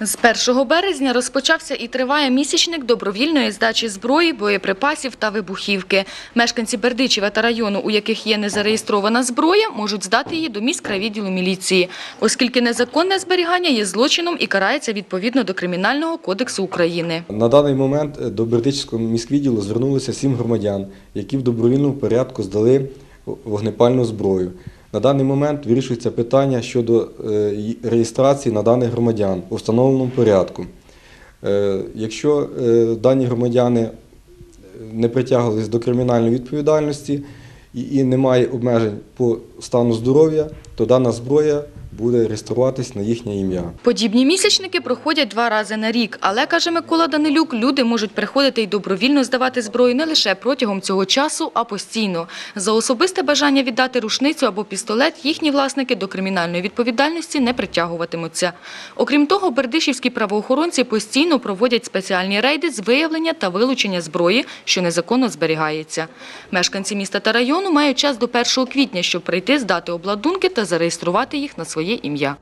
З 1 березня розпочався і триває місячник добровільної здачі зброї, боєприпасів та вибухівки. Мешканці Бердичева та району, у яких є незареєстрована зброя, можуть здати її до міськрайвідділу міліції, оскільки незаконне зберігання є злочином і карається відповідно до Кримінального кодексу України. На даний момент е, до Бердичівського міськвідділу звернулися сім громадян, які в добровільному порядку здали вогнепальну зброю. На даний момент вирішується питання щодо е, реєстрації на даних громадян у встановленому порядку. Е, Якщо е, дані громадяни не притягувалися до кримінальної відповідальності і і немає обмежень по стану здоров'я, то дана зброя буде реєструватись на їхнє ім'я. Подібні місячники проходять два рази на рік, але, каже Микола Данилюк, люди можуть приходити і добровільно здавати зброю не лише протягом цього часу, а постійно. За особисте бажання віддати рушницю або пістолет їхні власники до кримінальної відповідальності не притягуватимуться. Окрім того, бердишівські правоохоронці постійно проводять спеціальні рейди з виявлення та вилучення зброї, що незаконно зберігається. Мешканці міста та району мають час до 1 квітня, щоб прийти, здати обладунки та зареєструвати їх на своє ім'я.